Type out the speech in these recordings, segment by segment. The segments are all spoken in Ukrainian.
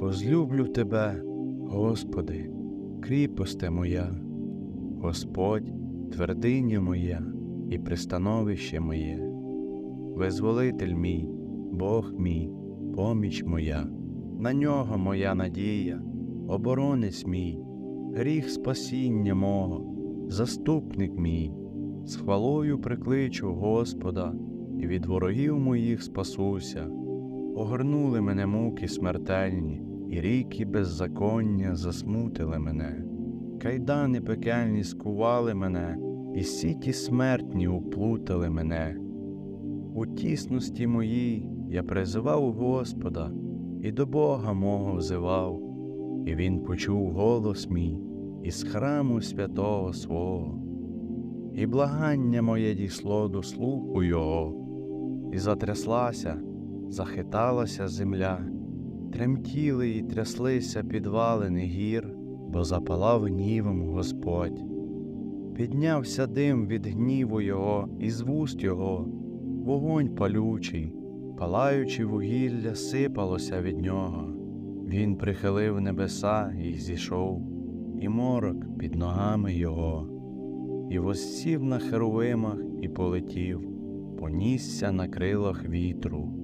Возлюблю Тебе, Господи, кріпосте моя, Господь, твердиня моя і пристановище моє, визволитель мій, Бог мій, поміч моя, на нього моя надія, оборонець мій, гріх спасіння мого, заступник мій, з хвалою прикличу Господа, і від ворогів моїх спасуся. Огорнули мене муки смертельні, і ріки беззаконня засмутили мене. Кайдани пекельні скували мене, і сіті смертні уплутали мене. У тісності моїй я призивав Господа і до Бога мого взивав, і Він почув голос мій із храму святого свого, і благання моє дійшло до слуху Його, і затряслася, захиталася земля, тремтіли і тряслися підвалини гір, бо запалав гнівом Господь. Піднявся дим від гніву Його і з вуст Його, вогонь палючий, палаючи вугілля, сипалося від нього. Він прихилив небеса і зійшов, і морок під ногами Його, і воссів на херовимах і полетів, понісся на крилах вітру.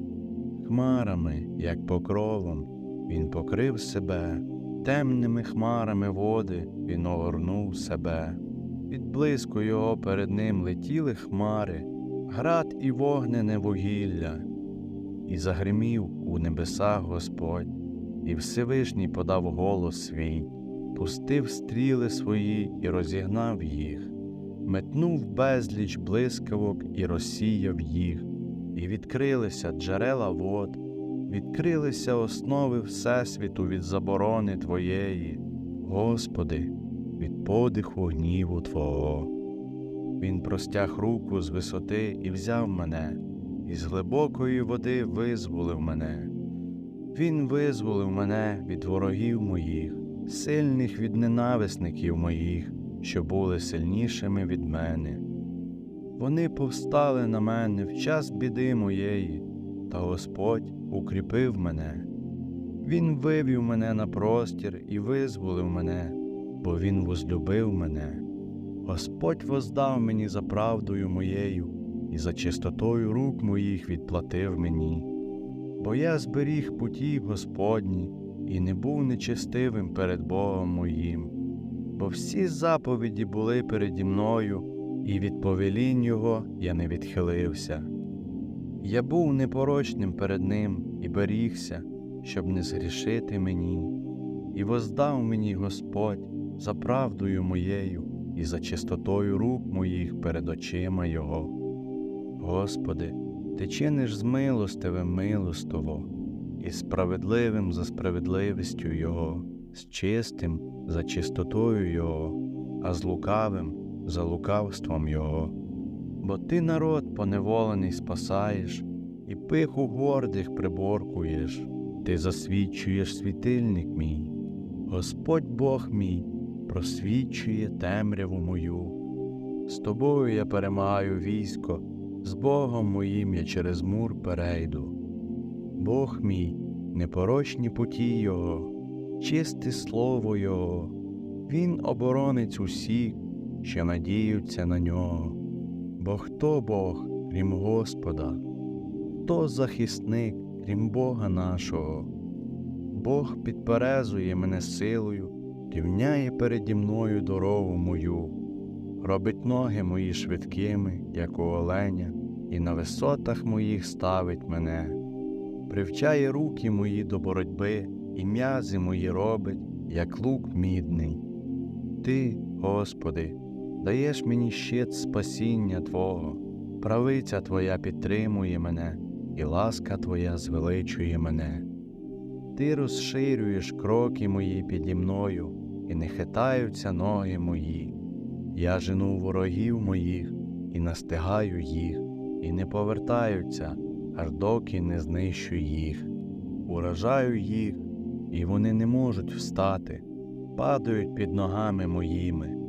Хмарами, як покровом, він покрив себе, темними хмарами води він огорнув себе. Від блиску його перед ним летіли хмари, град і вогнене вугілля, і загримів у небесах Господь, і Всевишній подав голос свій, пустив стріли свої і розігнав їх, метнув безліч блискавок і розсіяв їх, і відкрилися джерела вод, відкрилися основи Всесвіту від заборони Твоєї, Господи від подиху гніву Твого. Він простяг руку з висоти і взяв мене, і з глибокої води визволив мене. Він визволив мене від ворогів моїх, сильних від ненависників моїх, що були сильнішими від мене. Вони повстали на мене в час біди моєї, та Господь укріпив мене. Він вивів мене на простір і визволив мене бо Він возлюбив мене. Господь воздав мені за правдою моєю, і за чистотою рук моїх відплатив мені. Бо я зберіг путі Господні і не був нечестивим перед Богом моїм, бо всі заповіді були переді мною, і від повелінь Його я не відхилився. Я був непорочним перед Ним і берігся, щоб не згрішити мені, і воздав мені Господь за правдою моєю і за чистотою рук моїх перед очима Його. Господи, Ти чиниш з милостивим милостово, і справедливим за справедливістю Його, з чистим за чистотою Його, а з лукавим за лукавством Його. Бо ти народ поневолений спасаєш, і пиху гордих приборкуєш, ти засвідчуєш світильник мій, Господь Бог мій просвічує темряву мою. З тобою я перемагаю військо, з Богом моїм я через мур перейду. Бог мій, непорочні путі Його, чисте слово Його, Він оборонець усіх, що надіються на нього. Бо хто Бог, крім Господа, хто захисник, крім Бога нашого? Бог підперезує мене силою рівняє переді мною дорогу мою, робить ноги мої швидкими, як у оленя, і на висотах моїх ставить мене, привчає руки мої до боротьби, і м'язи мої робить, як лук мідний. Ти, Господи, даєш мені щит спасіння Твого, правиця Твоя підтримує мене, і ласка Твоя звеличує мене. Ти розширюєш кроки мої піді мною, і не хитаються ноги мої. Я жену ворогів моїх і настигаю їх, і не повертаються, аж доки не знищу їх. Уражаю їх, і вони не можуть встати, падають під ногами моїми.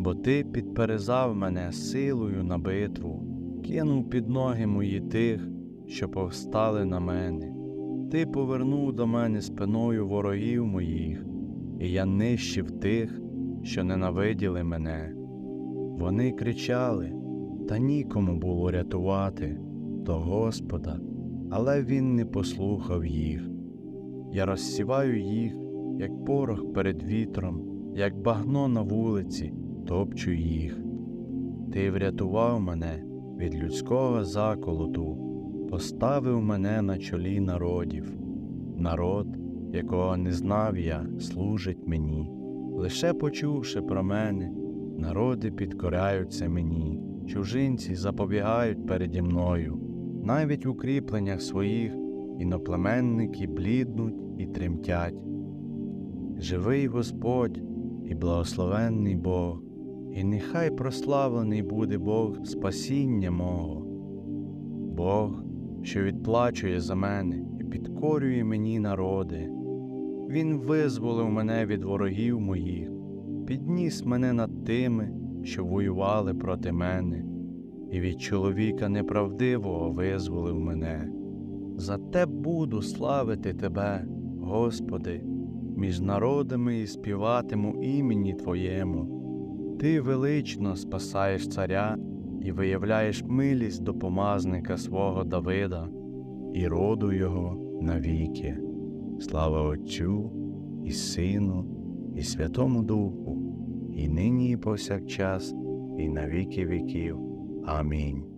Бо ти підперезав мене силою на битву, кинув під ноги мої тих, що повстали на мене. Ти повернув до мене спиною ворогів моїх, і я нищив тих, що ненавиділи мене. Вони кричали, та нікому було рятувати до Господа, але Він не послухав їх. Я розсіваю їх, як порох перед вітром, як багно на вулиці, топчу їх. Ти врятував мене від людського заколоту, поставив мене на чолі народів. Народ, якого не знав я, служить мені. Лише почувши про мене, народи підкоряються мені, чужинці запобігають переді мною, навіть в укріпленнях своїх іноплеменники бліднуть і тремтять. Живий Господь і благословенний Бог, і нехай прославлений буде Бог спасіння мого, Бог, що відплачує за мене і підкорює мені народи. Він визволив мене від ворогів моїх, підніс мене над тими, що воювали проти мене, і від чоловіка неправдивого визволив мене. Зате буду славити Тебе, Господи, між народами і співатиму імені Твоєму. Ти велично спасаєш царя і виявляєш милість до помазника свого Давида і роду його навіки. Слава Отцю і Сину, і Святому Духу, і нині, і повсякчас, і на віки віків. Амінь.